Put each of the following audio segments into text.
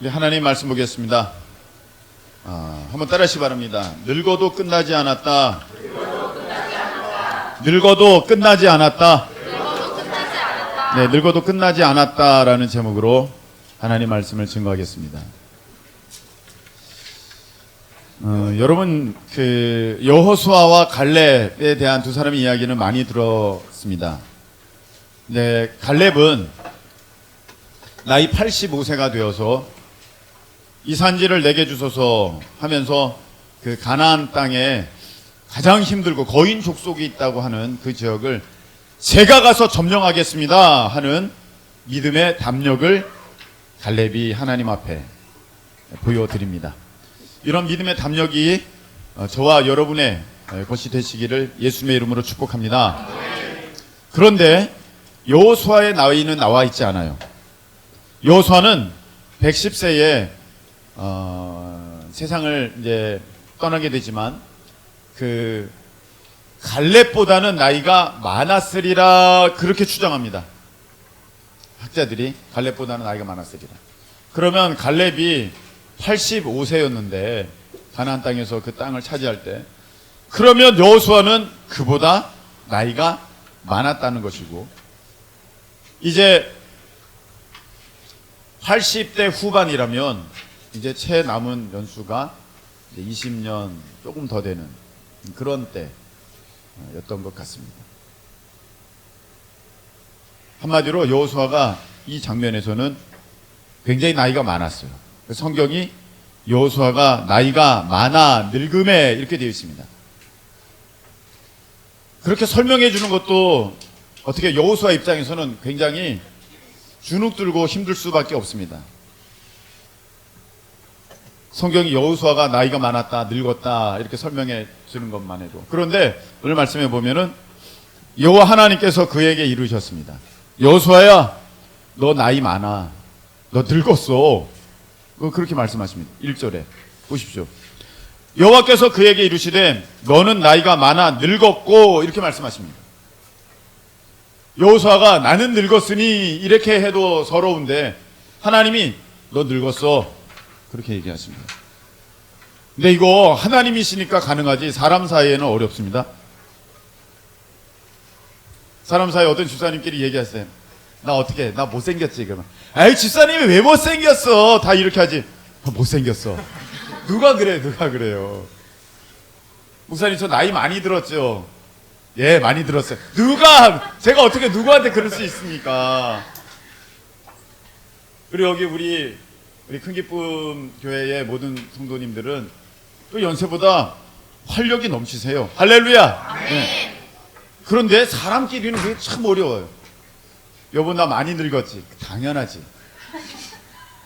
우리 하나님 말씀 보겠습니다. 아, 한번 따라하시 기 바랍니다. 늙어도 끝나지 않았다. 늙어도 끝나지 않았다. 네, 늙어도 끝나지 않았다라는 제목으로 하나님 말씀을 증거하겠습니다. 어, 여러분 그 여호수아와 갈렙에 대한 두 사람의 이야기는 많이 들었습니다. 네, 갈렙은 나이 85세가 되어서 이 산지를 내게 주소서 하면서 그 가나안 땅에 가장 힘들고 거인 족속이 있다고 하는 그 지역을 제가 가서 점령하겠습니다 하는 믿음의 담력을 갈렙이 하나님 앞에 보여드립니다. 이런 믿음의 담력이 어, 저와 여러분의 어, 것이 되시기를 예수님의 이름으로 축복합니다. 그런데 여호수아의 나이는 나와 있지 않아요. 여호수아는 110세에 어, 세상을 이제 떠나게 되지만 그 갈렙보다는 나이가 많았으리라 그렇게 추정합니다. 학자들이 갈렙보다는 나이가 많았으리라. 그러면 갈렙이 85세였는데 가나안 땅에서 그 땅을 차지할 때 그러면 여호수아는 그보다 나이가 많았다는 것이고 이제 80대 후반이라면 이제 채 남은 연수가 이제 20년 조금 더 되는 그런 때였던 것 같습니다. 한마디로 여호수아가 이 장면에서는 굉장히 나이가 많았어요. 그 성경이 여호수아가 나이가 많아 늙음에 이렇게 되어 있습니다. 그렇게 설명해 주는 것도 어떻게 여호수아 입장에서는 굉장히 주눅 들고 힘들 수밖에 없습니다. 성경이 여호수아가 나이가 많았다, 늙었다 이렇게 설명해 주는 것만 해도 그런데 오늘 말씀해 보면은 여호와 하나님께서 그에게 이루셨습니다. 여호수아야, 너 나이 많아, 너 늙었어. 그- 그렇게 말씀하십니다. 1절에 보십시오. 여호와께서 그에게 이르시되 너는 나이가 많아 늙었고 이렇게 말씀하십니다. 여호수아가 나는 늙었으니 이렇게 해도 서러운데 하나님이 너 늙었어. 그렇게 얘기하십니다. 근데 이거 하나님이시니까 가능하지 사람 사이에는 어렵습니다. 사람 사이 어떤 집사님끼리 얘기하세요. 나 어떻게 나 못생겼지 그러면. 에이 집사님이 왜 못생겼어? 다 이렇게 하지. 아, 못생겼어. 누가 그래? 누가 그래요? 목사님 저 나이 많이 들었죠 예 많이 들었어요. 누가 제가 어떻게 누구한테 그럴 수 있습니까? 그리고 여기 우리 우리 큰 기쁨 교회의 모든 성도님들은 또 연세보다 활력이 넘치세요. 할렐루야! 네. 그런데 사람끼리는 그게 참 어려워요. 여보 나 많이 늙었지? 당연하지.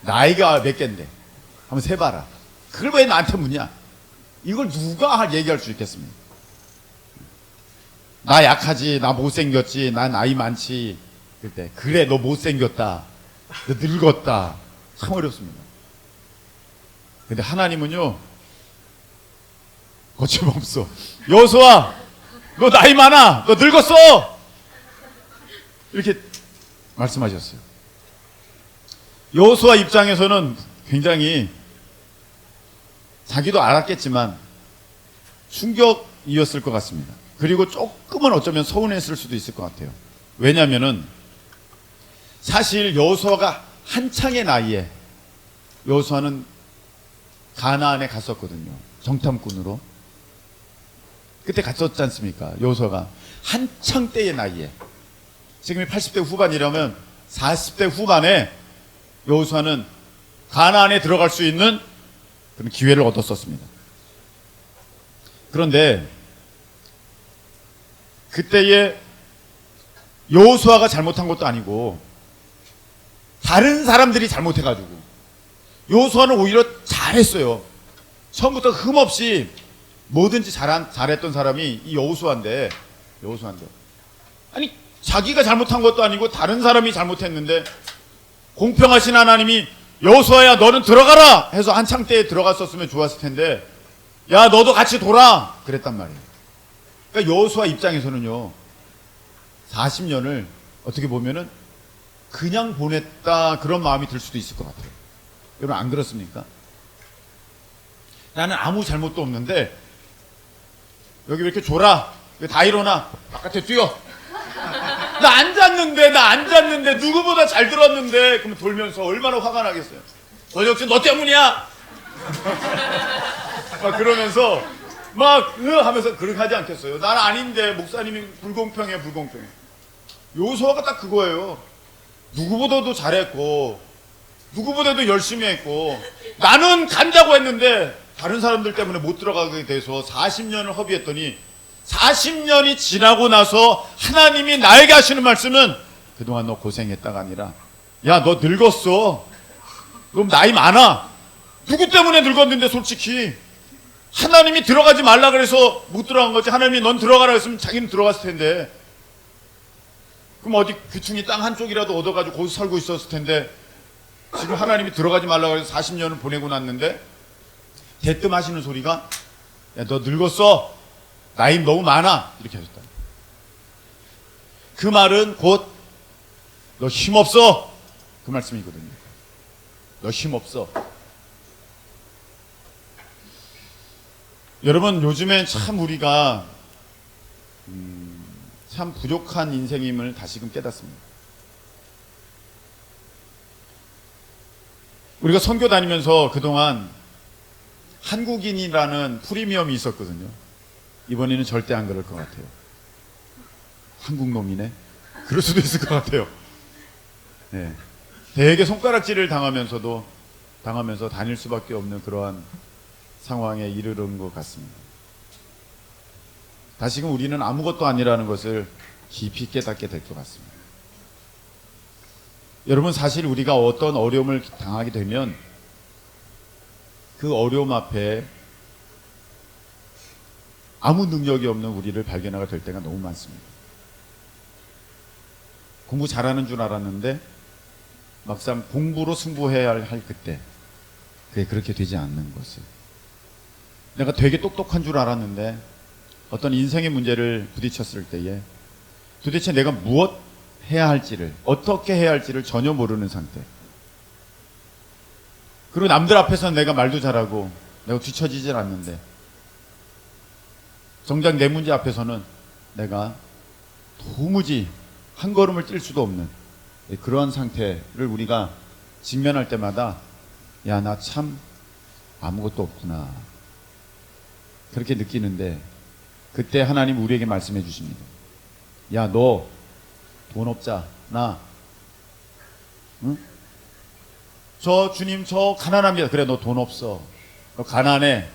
나이가 몇 갠데? 한번 세봐라. 그걸 왜 나한테 묻냐? 이걸 누가 얘기할 수 있겠습니까 나 약하지 나 못생겼지 나 나이 많지. 그때 그래 너 못생겼다. 너 늙었다. 참 어렵습니다. 근데 하나님은요 거침없어. 여호수아 너 나이 많아. 너 늙었어. 이렇게 말씀하셨어요. 여호수아 입장에서는 굉장히 자기도 알았겠지만 충격이었을 것 같습니다. 그리고 조금은 어쩌면 서운했을 수도 있을 것 같아요. 왜냐하면은 사실 여호수아가 한창의 나이에 여호수아는 가나안에 갔었거든요. 정탐꾼으로. 그때 갔었지 않습니까? 여호수아가 한창 때의 나이에 지금이 80대 후반이라면 40대 후반에 여호수아는 가나안에 들어갈 수 있는 그런 기회를 얻었었습니다. 그런데 그때의 여호수아가 잘못한 것도 아니고 다른 사람들이 잘못해가지고 여호수아는 오히려 잘했어요. 처음부터 흠 없이 뭐든지 잘한, 잘했던 사람이 이 여호수아인데 여호수아인데 아니 자기가 잘못한 것도 아니고 다른 사람이 잘못했는데 공평하신 하나님이 여호수아야 너는 들어가라 해서 한창 때에 들어갔었으면 좋았을 텐데 야 너도 같이 돌아 그랬단 말이에요. 그러니까 여호수아 입장에서는요 40년을 어떻게 보면은 그냥 보냈다 그런 마음이 들 수도 있을 것 같아요. 여러분 안 그렇습니까? 나는 아무 잘못도 없는데 여기 왜 이렇게? 왜다 일어나? 바깥에 뛰어. 나 앉았는데 나 앉았는데 누구보다 잘 들었는데 그러면 돌면서 얼마나 화가 나겠어요. 너 역시 너 때문이야. 막 그러면서 막 으, 하면서 그렇게 하지 않겠어요. 난 아닌데 목사님이 불공평해 불공평해. 요소가 딱 그거예요. 누구보다도 잘했고 누구보다도 열심히 했고 나는 간다고 했는데 다른 사람들 때문에 못 들어가게 돼서 40년을 허비했더니 40년이 지나고 나서 하나님이 나에게 하시는 말씀은 그동안 너 고생했다가 아니라 야 너 늙었어 너 나이 많아 누구 때문에 늙었는데 솔직히 하나님이 들어가지 말라 그래서 못 들어간 거지. 하나님이 넌 들어가라 했으면 자기는 들어갔을 텐데. 그럼 어디 귀퉁이 땅 한쪽이라도 얻어가지고 거기서 살고 있었을 텐데. 지금 하나님이 들어가지 말라고 해서 40년을 보내고 났는데 대뜸 하시는 소리가 야 너 늙었어. 나이 너무 많아. 이렇게 하셨다. 그 말은 곧 너 힘없어. 그 말씀이거든요 너 힘없어 여러분 요즘엔 참 우리가 음, 참 부족한 인생임을 다시금 깨닫습니다 우리가 선교 다니면서 그동안 한국인이라는 프리미엄이 있었거든요. 이번에는 절대 안 그럴 것 같아요. 한국 놈이네? 그럴 수도 있을 것 같아요. 네. 되게 손가락질을 당하면서도, 당하면서 다닐 수밖에 없는 그러한 상황에 이르는 것 같습니다. 다시금 우리는 아무것도 아니라는 것을 깊이 깨닫게 될 것 같습니다. 여러분 사실 우리가 어떤 어려움을 당하게 되면 그 어려움 앞에 아무 능력이 없는 우리를 발견하게 될 때가 너무 많습니다. 공부 잘하는 줄 알았는데 막상 공부로 승부해야 할 그때 그게 그렇게 되지 않는 것을 내가 되게 똑똑한 줄 알았는데 어떤 인생의 문제를 부딪혔을 때에 도대체 내가 무엇 해야 할지를 어떻게 해야 할지를 전혀 모르는 상태. 그리고 남들 앞에서는 내가 말도 잘하고 내가 뒤처지질 않는데 정작 내 문제 앞에서는 내가 도무지 한 걸음을 뛸 수도 없는 그러한 상태를 우리가 직면할 때마다 야 나 참 아무것도 없구나 그렇게 느끼는데 그때 하나님 우리에게 말씀해 주십니다. 야 너 돈 없잖아. 응? 저 주님 저 가난합니다. 그래 너 돈 없어. 너 가난해.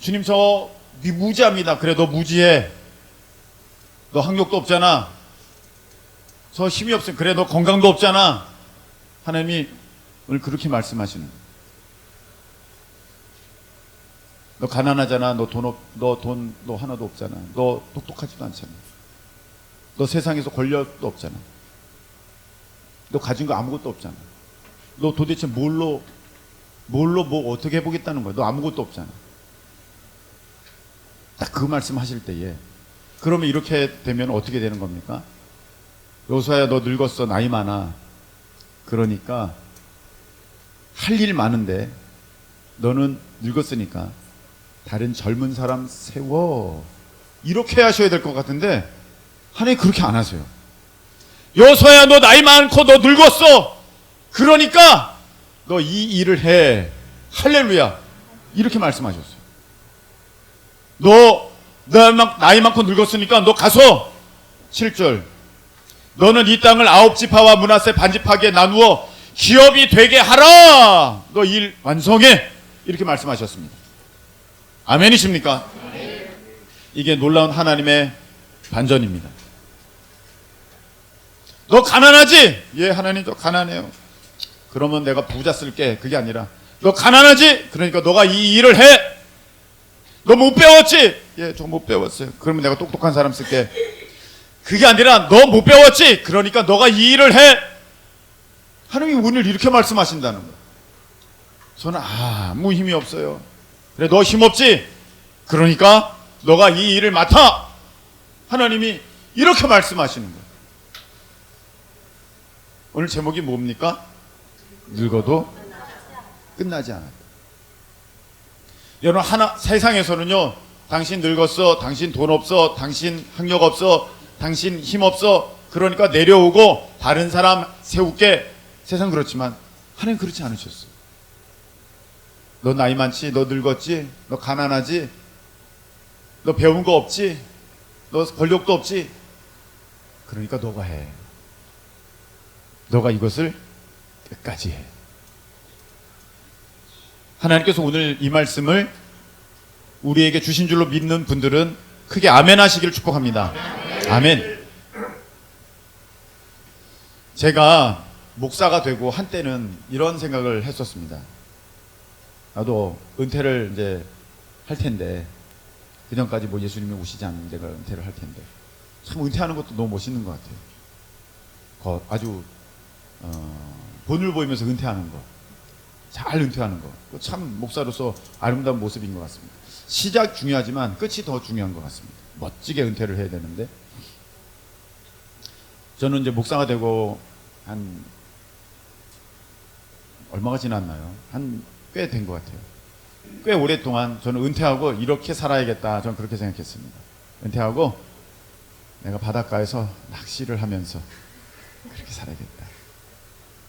주님 저 네 무지합니다. 그래 너 무지해. 너 학력도 없잖아. 저 힘이 없어. 그래 너 건강도 없잖아. 하나님이 오늘 그렇게 말씀하시는. 너 가난하잖아. 너 돈 없, 너 돈 너 하나도 없잖아. 너 똑똑하지도 않잖아. 너 세상에서 권력도 없잖아. 너 가진 거 아무것도 없잖아. 너 도대체 뭘로, 뭘로 뭐 어떻게 해보겠다는 거야? 너 아무것도 없잖아. 딱 그 말씀 하실 때에. 그러면 이렇게 되면 어떻게 되는 겁니까? 요소야, 너 늙었어. 나이 많아. 그러니까 할 일 많은데 너는 늙었으니까 다른 젊은 사람 세워. 이렇게 하셔야 될 것 같은데 하나님 그렇게 안 하세요. 여서야 너 나이 많고 너 늙었어. 그러니까 너 이 일을 해. 할렐루야. 이렇게 말씀하셨어요. 너 나이 많고 늙었으니까 너 가서 7절 너는 이 땅을 아홉 지파와 문하세 반지파게 나누어 기업이 되게 하라. 너 일 완성해. 이렇게 말씀하셨습니다. 아멘이십니까? 이게 놀라운 하나님의 반전입니다. 너 가난하지? 예, 하나님 저 가난해요. 그러면 내가 부자 쓸게. 그게 아니라 너 가난하지? 그러니까 너가 이 일을 해. 너 못 배웠지? 예, 저 못 배웠어요. 그러면 내가 똑똑한 사람 쓸게. 그게 아니라 너 못 배웠지? 그러니까 너가 이 일을 해. 하나님이 오늘 이렇게 말씀하신다는 거예요. 저는 아무 힘이 없어요. 그래, 너 힘없지? 그러니까 너가 이 일을 맡아. 하나님이 이렇게 말씀하시는 거예요. 오늘 제목이 뭡니까? 늙어도 끝나지 않았다. 여러분 하나 세상에서는요. 당신 늙었어. 당신 돈 없어. 당신 학력 없어. 당신 힘 없어. 그러니까 내려오고 다른 사람 세울게. 세상 그렇지만 하나님 그렇지 않으셨어요. 너 나이 많지? 너 늙었지? 너 가난하지? 너 배운 거 없지? 너 권력도 없지? 그러니까 너가 해. 너가 이것을 끝까지 해. 하나님께서 오늘 이 말씀을 우리에게 주신 줄로 믿는 분들은 크게 아멘 하시기를 축복합니다. 아멘. 제가 목사가 되고 한때는 이런 생각을 했었습니다. 나도 은퇴를 이제 할 텐데 그 전까지 뭐 예수님이 오시지 않는 데가 은퇴를 할 텐데 참 은퇴하는 것도 너무 멋있는 것 같아요. 거- 아주 어, 본을 보이면서 은퇴하는 거, 잘 은퇴하는 거, 참 목사로서 아름다운 모습인 것 같습니다. 시작 중요하지만 끝이 더 중요한 것 같습니다. 멋지게 은퇴를 해야 되는데 저는 이제 목사가 되고 한 얼마가 지났나요? 한 꽤 된 것 같아요. 꽤 오랫동안 저는 은퇴하고 이렇게 살아야겠다. 저는 그렇게 생각했습니다. 은퇴하고 내가 바닷가에서 낚시를 하면서 그렇게 살아야겠다.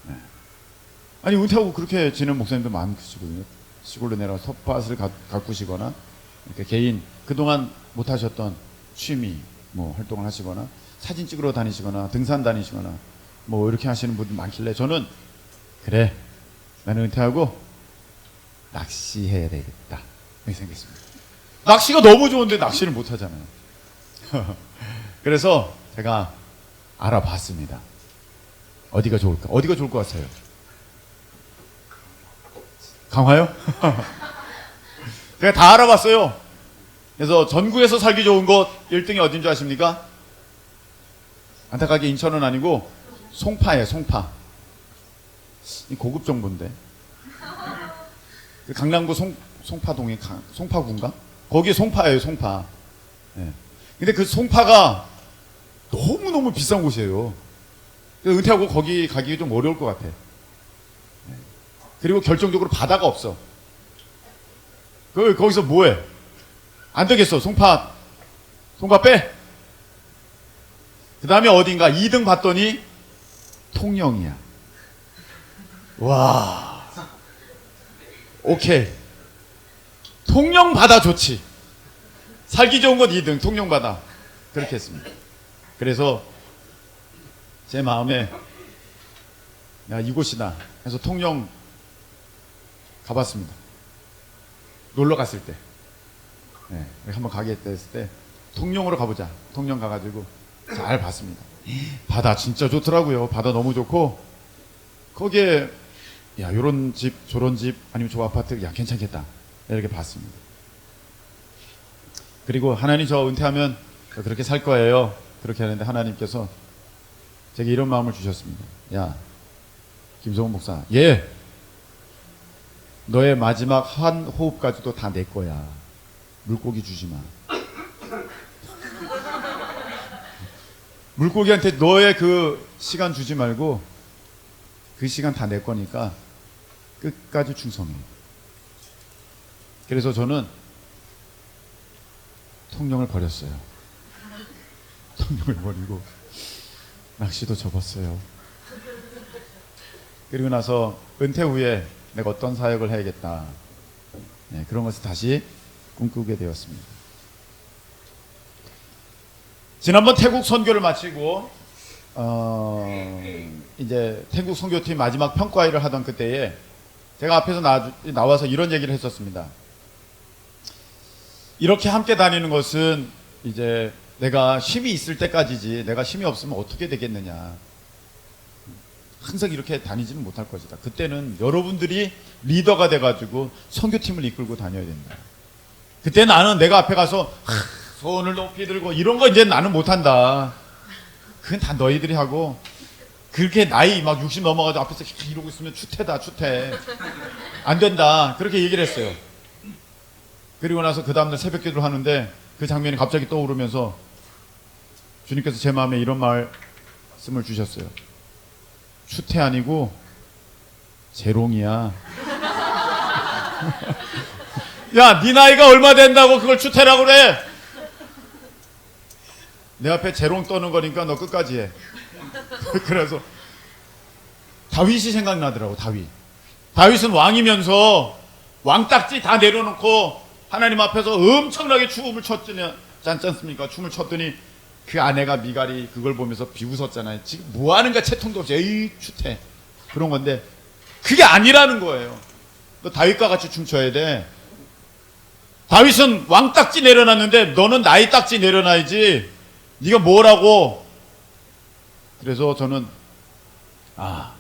네. 아니 은퇴하고 그렇게 지는 목사님도 많으시거든요. 시골로 내려가 텃밭을 가, 가꾸시거나 이렇게 개인 그동안 못 하셨던 취미 뭐 활동을 하시거나 사진 찍으러 다니시거나 등산 다니시거나 뭐 이렇게 하시는 분들 많길래 저는 그래 나는 은퇴하고 낚시해야 되겠다 이렇게 생각했습니다. 낚시가 너무 좋은데 낚시를 못 하잖아요. 그래서 제가 알아봤습니다. 어디가 좋을까? 어디가 좋을 것 같아요? 강화요? 제가 다 알아봤어요. 그래서 전국에서 살기 좋은 곳 1등이 어딘 줄 아십니까? 안타깝게 인천은 아니고 송파예요, 송파. 이 고급 정보인데. 그 강남구 송, 송파동에 강, 송파구인가? 거기 송파예요, 송파. 예. 근데 그 송파가 너무너무 비싼 곳이에요. 은퇴하고 거기 가기 좀 어려울 것 같아. 예. 그리고 결정적으로 바다가 없어. 그, 거기서 뭐해? 안 되겠어. 송파, 송파 빼! 그 다음에 어딘가 2등 봤더니 통영이야. 와. 오케이. 통영 바다 좋지. 살기 좋은 곳 2등, 통영 바다. 그렇게 했습니다. 그래서 제 마음에 야, 이곳이다. 해서 통영 가봤습니다. 놀러 갔을 때. 네, 한번 가겠다 했을 때 통영으로 가보자. 통영 가가지고 잘 봤습니다. 바다 진짜 좋더라고요. 바다 너무 좋고 거기에 야 요런 집 저런 집 아니면 저 아파트 야 괜찮겠다 이렇게 봤습니다. 그리고 하나님 저 은퇴하면 그렇게 살 거예요. 그렇게 하는데 하나님께서 제게 이런 마음을 주셨습니다. 야 김성훈 목사 예 너의 마지막 한 호흡까지도 다 내 거야. 물고기 주지 마. 물고기한테 너의 그 시간 주지 말고 그 시간 다 내 거니까 끝까지 충성해. 그래서 저는 통영을 버렸어요. 통영을 버리고 낚시도 접었어요. 그리고 나서 은퇴 후에 내가 어떤 사역을 해야겠다. 네, 그런 것을 다시 꿈꾸게 되었습니다. 지난번 태국 선교를 마치고 어, 이제 태국 선교팀 마지막 평가회를 하던 그때에 제가 앞에서 나, 나와서 이런 얘기를 했었습니다. 이렇게 함께 다니는 것은 이제 내가 힘이 있을 때까지지 내가 힘이 없으면 어떻게 되겠느냐. 항상 이렇게 다니지는 못할 것이다. 그때는 여러분들이 리더가 돼가지고 선교팀을 이끌고 다녀야 된다. 그때 나는 내가 앞에 가서 하, 손을 높이 들고 이런 거 이제 나는 못한다. 그건 다 너희들이 하고 그렇게 나이 막 60 넘어가지고 앞에서 이러고 있으면 추태다 추태 안 된다 그렇게 얘기를 했어요 그리고 나서 그 다음날 새벽 기도를 하는데 그 장면이 갑자기 떠오르면서 주님께서 제 마음에 이런 말씀을 주셨어요 추태 아니고 재롱이야. 야, 네 나이가 얼마 된다고 그걸 추태라고 그래? 내 앞에 재롱 떠는 거니까 너 끝까지 해. 그래서 다윗이 생각나더라고, 다윗. 다윗은 왕이면서 왕딱지 다 내려놓고 하나님 앞에서 엄청나게 춤을 췄더니 짠지 않습니까? 춤을 췄더니 그 아내가 미갈이 그걸 보면서 비웃었잖아요. 지금 뭐 하는 거야? 채통도 없이 에이 추태 그런 건데 그게 아니라는 거예요. 너 다윗과 같이 춤춰야 돼. 다윗은 왕 딱지 내려놨는데 너는 나이 딱지 내려놔야지. 네가 뭐라고? 그래서 저는 아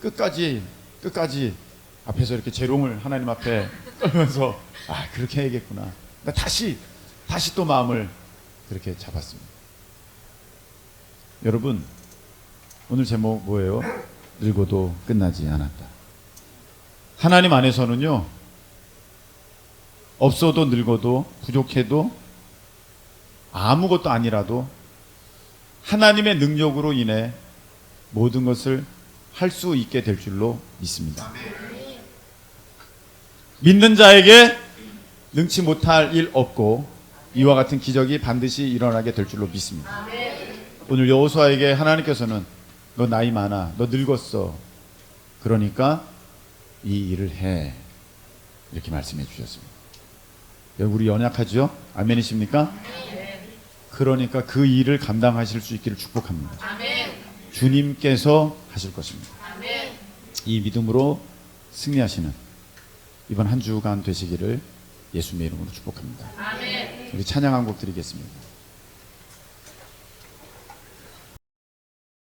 끝까지 끝까지 앞에서 이렇게 재롱을 하나님 앞에 떨면서 아 그렇게 해야겠구나. 나 다시 다시 또 마음을 그렇게 잡았습니다. 여러분 오늘 제목 뭐예요? 늙어도 끝나지 않았다. 하나님 안에서는요 없어도 늙어도 부족해도 아무것도 아니라도 하나님의 능력으로 인해 모든 것을 할 수 있게 될 줄로 믿습니다. 믿는 자에게 능치 못할 일 없고 이와 같은 기적이 반드시 일어나게 될 줄로 믿습니다. 오늘 여호수아에게 하나님께서는 너 나이 많아, 너 늙었어. 그러니까 이 일을 해 이렇게 말씀해 주셨습니다. 우리 연약하죠? 아멘이십니까? 그러니까 그 일을 감당하실 수 있기를 축복합니다. 주님께서 하실 것입니다. 이 믿음으로 승리하시는 이번 한 주간 되시기를 예수님의 이름으로 축복합니다. 우리 찬양 한 곡 드리겠습니다.